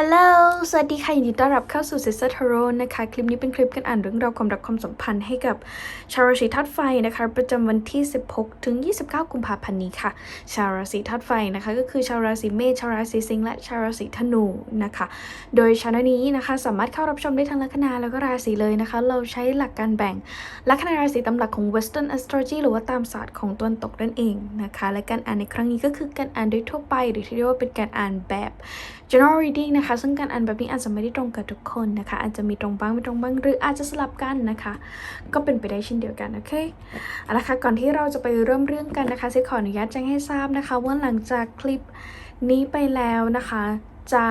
ฮัลโหล สวัสดีค่ะ ยินดีต้อนรับเข้าสู่ Sister Tarot นะคะ คลิปนี้เป็นคลิปการอ่านเรื่องราวความรักความสัมพันธ์ให้กับชาวราศีธาตุไฟนะคะ ประจำวันที่ 16 ถึง 29 กุมภาพันธ์นี้ค่ะ ชาวราศีธาตุไฟนะคะ ก็คือชาวราศีเมษ ชาวราศีสิงห์ และชาวราศีธนูนะคะ โดยช anel นี้นะคะ สามารถเข้ารับชมได้ทั้งลัคนาแล้วก็ราศีเลยนะคะ เราใช้หลักการแบ่งลัคนาราศีตามหลักของ Western Astrology หรือว่าตามศาสตร์ของตะวันตกนั่นเองนะคะ และการอ่านในครั้งนี้ก็คือการอ่านโดยทั่วไป หรือที่เรียกว่าเป็นการอ่านแบบ general reading นะคะซึ่งการอ่านแบบนี้อาจจะไม่ได้ตรงกับทุกคนนะคะ อาจจะมีตรงบ้างไม่ตรงบ้างหรืออาจจะสลับกันนะคะ ก็เป็นไปได้เช่นเดียวกันโอเคเอาละค่ะก่อนที่เราจะไปเริ่มเรื่องกันนะคะเซขออนุญาตแจ้งให้ทราบนะคะ ว่าหลังจากคลิปนี้ไปแล้วนะคะจะ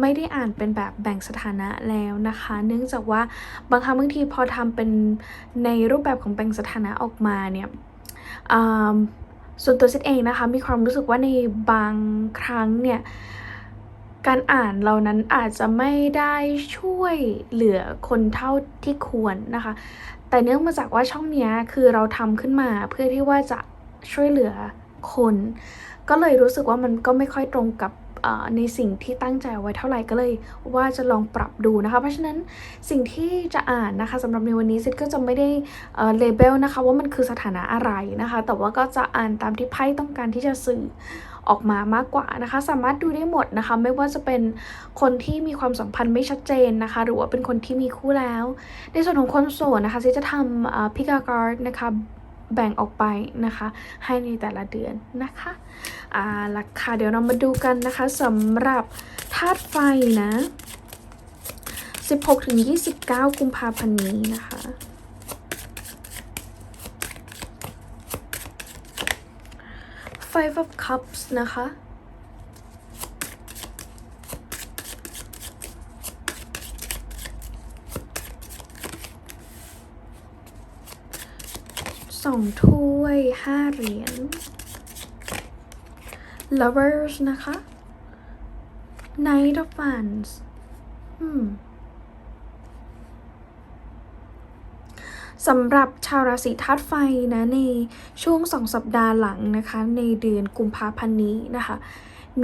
ไม่ได้อ่านเป็นแบบแบ่งสถานะแล้วนะคะ เนื่องจากว่าบางครั้งบางทีพอทำเป็นในรูปแบบของแบ่งสถานะออกมาเนี่ยส่วนตัวเซตเองนะคะมีความรู้สึกว่าในบางครั้งเนี่ย การอ่านเรานั้นอาจจะไม่ได้ช่วยเหลือคนเท่าที่ควรนะคะ แต่เนื่องมาจากว่าช่องนี้คือเราทำขึ้นมาเพื่อที่ว่าจะช่วยเหลือคน ก็เลยรู้สึกว่ามันก็ไม่ค่อยตรงกับในสิ่งที่ตั้งใจไว้เท่าไหร่ก็เลยว่าจะลองปรับดูนะคะ เพราะฉะนั้นสิ่งที่จะอ่านนะคะสำหรับในวันนี้ซิดก็จะไม่ได้เลเบลนะคะว่ามันคือสถานะอะไรนะคะ แต่ว่าก็จะอ่านตามที่ไพ่ต้องการที่จะสื่อ ออกมามากกว่านะคะ สามารถดูได้หมดนะคะ ไม่ว่าจะเป็นคนที่มีความสัมพันธ์ไม่ชัดเจนนะคะ หรือว่าเป็นคนที่มีคู่แล้ว ในส่วนของคนโสดนะคะซิจะทำพิกาการ์ดนะคะแบ่งออกไปนะคะ ให้ในแต่ละเดือนนะคะอ่าละค่ะเดี๋ยวเรามาดูกันนะคะสำหรับธาตุไฟนะ 16-29 กุมภาพันธ์นี้นะคะ Five of Cups นะคะ สองถ้วยห้าเหรียญ lovers นะคะ knight of wands อืม สำหรับชาวราศีธาตุไฟนะในช่วงสองสัปดาห์หลังนะคะ ในเดือนกุมภาพันธ์นี้นะคะ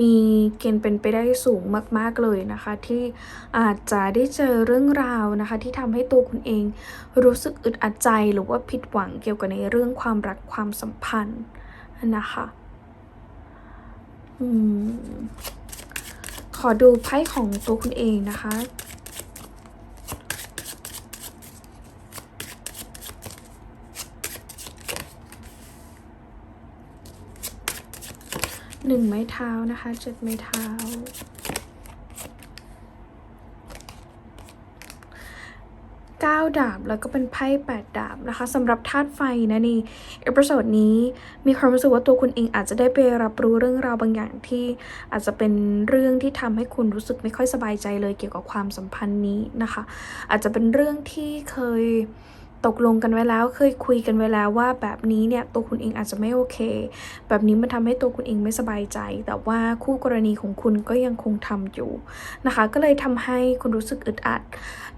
มีเกณฑ์เป็นไปได้สูงมาก ๆ เลยนะคะ ที่อาจจะได้เจอเรื่องราวนะคะ ที่ทำให้ตัวคุณเองรู้สึกอึดอัดใจหรือว่าผิดหวังเกี่ยวกับในเรื่องความรักความสัมพันธ์นะคะอืมขอดูไพ่ของตัวคุณเองนะคะ หนึ่งไม้เท้านะคะเจ็ดไม้เท้าเก้าดาบแล้วก็เป็นไพ่แปดดาบนะคะสำหรับธาตุไฟนะนี่เอพิโซดนี้มีความรู้สึกว่าตัวคุณเองอาจจะได้ไปรับรู้เรื่องราวบางอย่างที่อาจจะเป็นเรื่องที่ทำให้คุณรู้สึกไม่ค่อยสบายใจเลยเกี่ยวกับความสัมพันธ์นี้นะคะ อาจจะเป็นเรื่องที่เคย ตกลงกันไว้แล้วเคยคุยกันไว้แล้วว่าแบบนี้เนี่ยตัวคุณเองอาจจะไม่โอเค แบบนี้มันทำให้ตัวคุณเองไม่สบายใจ แต่ว่าคู่กรณีของคุณก็ยังคงทำอยู่นะคะ ก็เลยทำให้คุณรู้สึกอึดอัด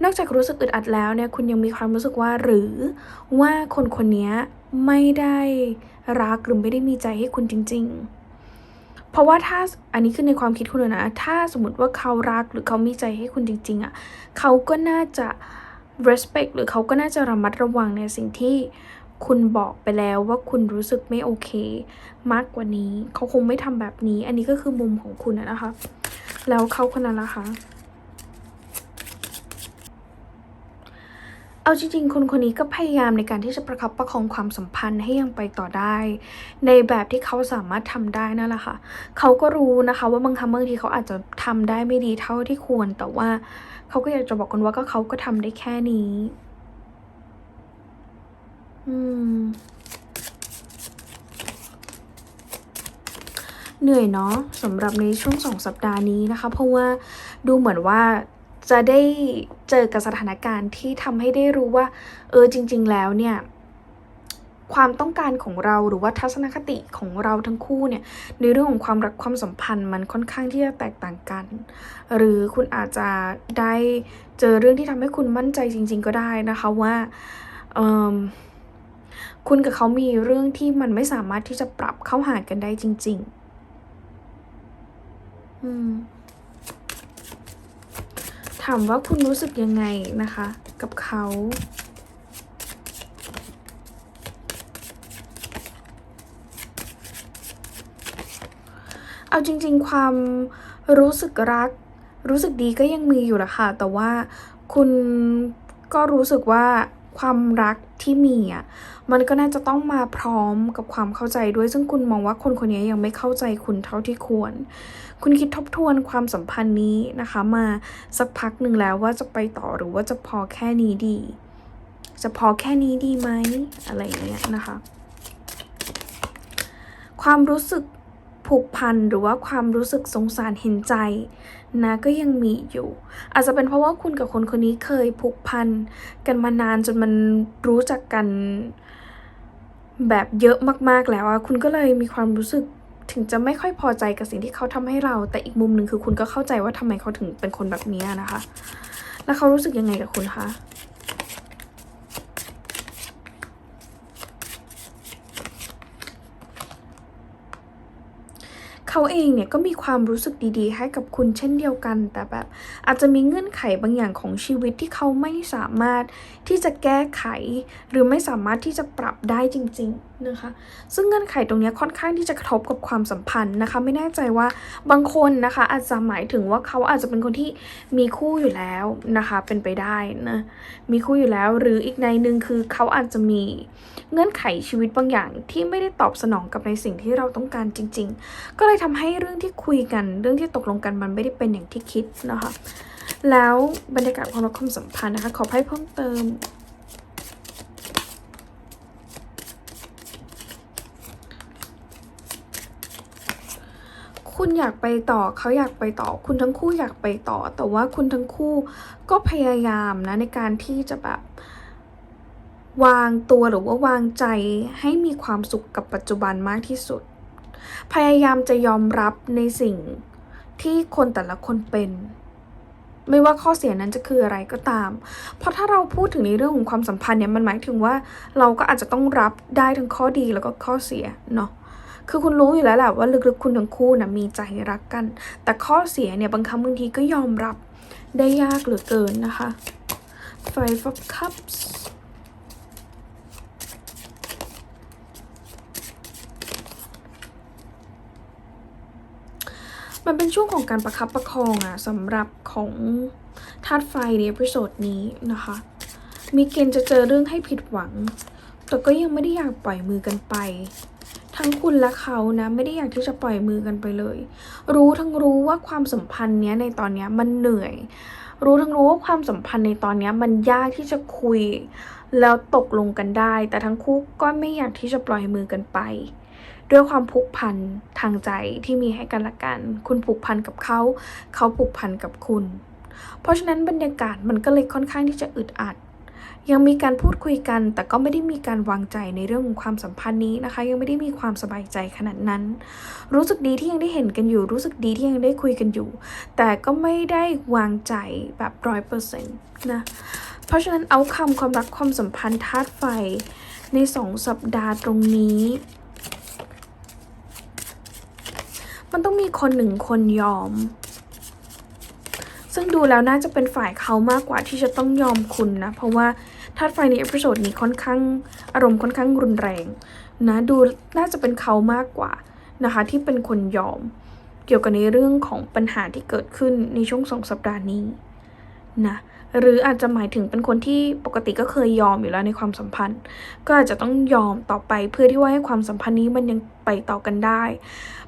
นอกจากรู้สึกอึดอัดแล้วเนี่ยคุณยังมีความรู้สึกว่าหรือว่าคนคนนี้ไม่ได้รักหรือไม่ได้มีใจให้คุณจริง ๆเพราะว่าถ้าอันนี้คือในความคิดคุณเลยนะ ถ้าสมมติว่าเขารักหรือเขามีใจให้คุณจริง ๆอะ่ะ เขาก็น่าจะ respect หรือเขาก็น่าจะระมัดระวังในสิ่งที่คุณบอกไปแล้วว่าคุณรู้สึกไม่โอเค มากกว่านี้ เขาคงไม่ทำแบบนี้ อันนี้ก็คือมุมของคุณนะคะ แล้วเขาคนนั้นล่ะคะเอาจริงๆ คนคนนี้ก็พยายามในการที่จะประคับประคองความสัมพันธ์ให้ยังไปต่อได้ ในแบบที่เขาสามารถทำได้นั่นแหละค่ะ เขาก็รู้นะคะ ว่าบางครั้งบางทีเขาอาจจะทำได้ไม่ดีเท่าที่ควร แต่ว่า เขาก็อยากจะบอกคนว่าก็เขาก็ทำได้แค่นี้ อืม เหนื่อยเนาะสำหรับในช่วงสองสัปดาห์นี้นะคะ เพราะว่าดูเหมือนว่าจะได้เจอกับสถานการณ์ที่ทำให้ได้รู้ว่า เออจริง ๆ แล้วเนี่ย ความต้องการของเราหรือว่าทัศนคติของเราทั้งคู่เนี่ยในเรื่องของความรักความสัมพันธ์มันค่อนข้างที่จะแตกต่างกัน หรือคุณอาจจะได้เจอเรื่องที่ทำให้คุณมั่นใจจริง ๆ ก็ได้นะคะว่าคุณกับเขามีเรื่องที่มันไม่สามารถที่จะปรับเข้าหากันได้จริง ๆ อืมามว่าคุณรู้สึกยังไงนะคะ กับเขา เอาจริง ๆ ความรู้สึกรัก รู้สึกดีก็ยังมีอยู่แหละค่ะ แต่ว่าคุณก็รู้สึกว่าความรักที่มีอะมันก็น่าจะต้องมาพร้อมกับความเข้าใจด้วยซึ่งคุณมองว่าคนคนนี้ยังไม่เข้าใจคุณเท่าที่ควร คุณคิดทบทวนความสัมพันธ์นี้นะคะ มาสักพักหนึ่งแล้วว่าจะไปต่อหรือว่าจะพอแค่นี้ดี จะพอแค่นี้ดีไหมอะไรเงี้ยนะคะ ความรู้สึก ผูกพันหรือว่าความรู้สึกสงสารเห็นใจนะก็ยังมีอยู่ อาจจะเป็นเพราะว่าคุณกับคนคนนี้เคยผูกพันกันมานานจนมันรู้จักกันแบบเยอะมากๆแล้วอะคุณก็เลยมีความรู้สึกถึงจะไม่ค่อยพอใจกับสิ่งที่เขาทำให้เรา แต่อีกมุมหนึ่งคือคุณก็เข้าใจว่าทำไมเขาถึงเป็นคนแบบนี้นะคะ แล้วเขารู้สึกยังไงกับคุณคะ เขาเองเนี่ยก็มีความรู้สึกดีๆ ให้กับคุณเช่นเดียวกัน แต่แบบอาจจะมีเงื่อนไขบางอย่างของชีวิตที่เขาไม่สามารถที่จะแก้ไข หรือไม่สามารถที่จะปรับได้จริง ๆนะคะ ซึ่งเงื่อนไขตรงนี้ค่อนข้างที่จะกระทบกับความสัมพันธ์นะคะ ไม่แน่ใจว่าบางคนนะคะ อาจจะหมายถึงว่าเขาอาจจะเป็นคนที่มีคู่อยู่แล้วนะคะ เป็นไปได้นะมีคู่อยู่แล้ว หรืออีกในหนึ่งคือเขาอาจจะมีเงื่อนไขชีวิตบางอย่างที่ไม่ได้ตอบสนองกับในสิ่งที่เราต้องการจริง ๆ ก็เลยททำให้เรื่องที่คุยกัน เรื่องที่ตกลงกันมันไม่ได้เป็นอย่างที่คิดนะคะ แล้วบรรยากาศของเราความสัมพันธ์นะคะ ขอให้เพิ่มเติมคุณอยากไปต่อเขาอยากไปต่อ คุณทั้งคู่อยากไปต่อ แต่ว่าคุณทั้งคู่ก็พยายามนะในการที่จะแบบ วางตัวหรือว่าวางใจให้มีความสุขกับปัจจุบันมากที่สุด พยายามจะยอมรับในสิ่งที่คนแต่ละคนเป็น ไม่ว่าข้อเสียนั้นจะคืออะไรก็ตาม เพราะถ้าเราพูดถึงในเรื่องของความสัมพันธ์เนี่ยมันหมายถึงว่าเราก็อาจจะต้องรับได้ทั้งข้อดีแล้วก็ข้อเสียเนาะคือคุณรู้อยู่แล้วแหละว่าลึกๆคุณทั้งคู่นะมีใจรักกัน แต่ข้อเสียเนี่ยบางครั้งบางทีก็ยอมรับได้ยากเหลือเกินนะคะ Five of Cups มันเป็นช่วงของการประคับประคองอะสำหรับของธาตุไฟในเอพิโซดนี้นะคะ มีเกณฑ์จะเจอเรื่องให้ผิดหวัง แต่ก็ยังไม่ได้อยากปล่อยมือกันไป ทั้งคุณและเขานะไม่ได้อยากที่จะปล่อยมือกันไปเลย รู้ทั้งรู้ว่าความสัมพันธ์เนี้ยในตอนเนี้ยมันเหนื่อย รู้ทั้งรู้ว่าความสัมพันธ์ในตอนเนี้ยมันยากที่จะคุย แล้วตกลงกันได้ แต่ทั้งคู่ก็ไม่อยากที่จะปล่อยมือกันไป ด้วยความผูกพันทางใจที่มีให้กันและกัน คุณผูกพันกับเขา เขาผูกพันกับคุณ เพราะฉะนั้นบรรยากาศมันก็เลยค่อนข้างที่จะอึดอัด ยังมีการพูดคุยกัน แต่ก็ไม่ได้มีการวางใจในเรื่องของความสัมพันธ์นี้นะคะ ยังไม่ได้มีความสบายใจขนาดนั้น รู้สึกดีที่ยังได้เห็นกันอยู่ รู้สึกดีที่ยังได้คุยกันอยู่ แต่ก็ไม่ได้วางใจแบบร้อยเปอร์เซ็นต์นะ เพราะฉะนั้นเอาคำความรักความสัมพันธ์ธาตุไฟในสองสัปดาห์ตรงนี้ มันต้องมีคนหนึ่งคนยอม ซึ่งดูแล้วน่าจะเป็นฝ่ายเขามากกว่าที่จะต้องยอมคุณนะ เพราะว่าธาตุไฟในเอพิโซดนี้ค่อนข้างอารมณ์ค่อนข้างรุนแรงนะดูน่าจะเป็นเขามากกว่านะคะที่เป็นคนยอม เกี่ยวกับในเรื่องของปัญหาที่เกิดขึ้นในช่วงสองสัปดาห์นี้นะหรืออาจจะหมายถึงเป็นคนที่ปกติก็เคยยอมอยู่แล้วในความสัมพันธ์ ก็อาจจะต้องยอมต่อไปเพื่อที่ว่าให้ความสัมพันธ์นี้มันยัง ไปต่อกันได้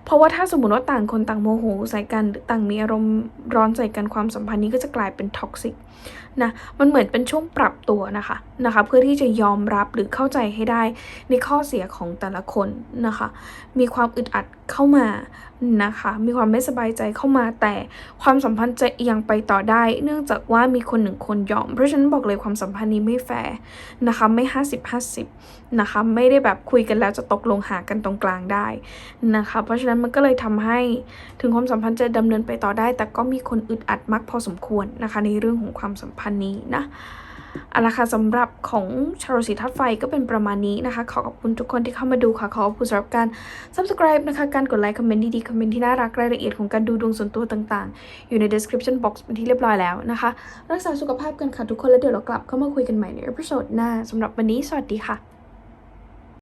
เพราะว่าถ้าสมมติว่าต่างคนต่างโมโหใส่กันหรือต่างมีอารมณ์ร้อนใส่กันความสัมพันธ์นี้ก็จะกลายเป็นท็อกซิกนะมันเหมือนเป็นช่วงปรับตัวนะคะนะคะเพื่อที่จะยอมรับหรือเข้าใจให้ได้ในข้อเสียของแต่ละคนนะคะ มีความอึดอัดเข้ามานะคะ มีความไม่สบายใจเข้ามาแต่ความสัมพันธ์จะยังไปต่อได้ เนื่องจากว่ามีคนหนึ่งคนยอม เพราะฉะนั้นบอกเลยความสัมพันธ์นี้ไม่แฟร์นะคะไม่ 50 50นะคะไม่ได้แบบคุยกันแล้วจะตกลงหากันตรงกลางได้นะคะ เพราะฉะนั้นมันก็เลยทำให้ถึงความสัมพันธ์จะดำเนินไปต่อได้ แต่ก็มีคนอึดอัดมากพอสมควรนะคะ ในเรื่องของความสัมพันธ์นี้นะเอาละค่ะสำหรับของชาวราศีธาตุไฟก็เป็นประมาณนี้นะคะ ขอขอบคุณทุกคนที่เข้ามาดูค่ะ ขอขอบคุณสำหรับการ subscribe นะคะ การกดไลค์คอมเมนต์ดีๆคอมเมนต์ที่น่ารักรายละเอียดของการดูดวงส่วนตัวต่างๆ อยู่ใน description box เป็นที่เรียบร้อยแล้วนะคะ รักษาสุขภาพกันค่ะทุกคนแล้วเดี๋ยวเรากลับเข้ามาคุยกันใหม่ในเอพิโซดหน้าสำหรับวันนี้สวัสดีค่ะ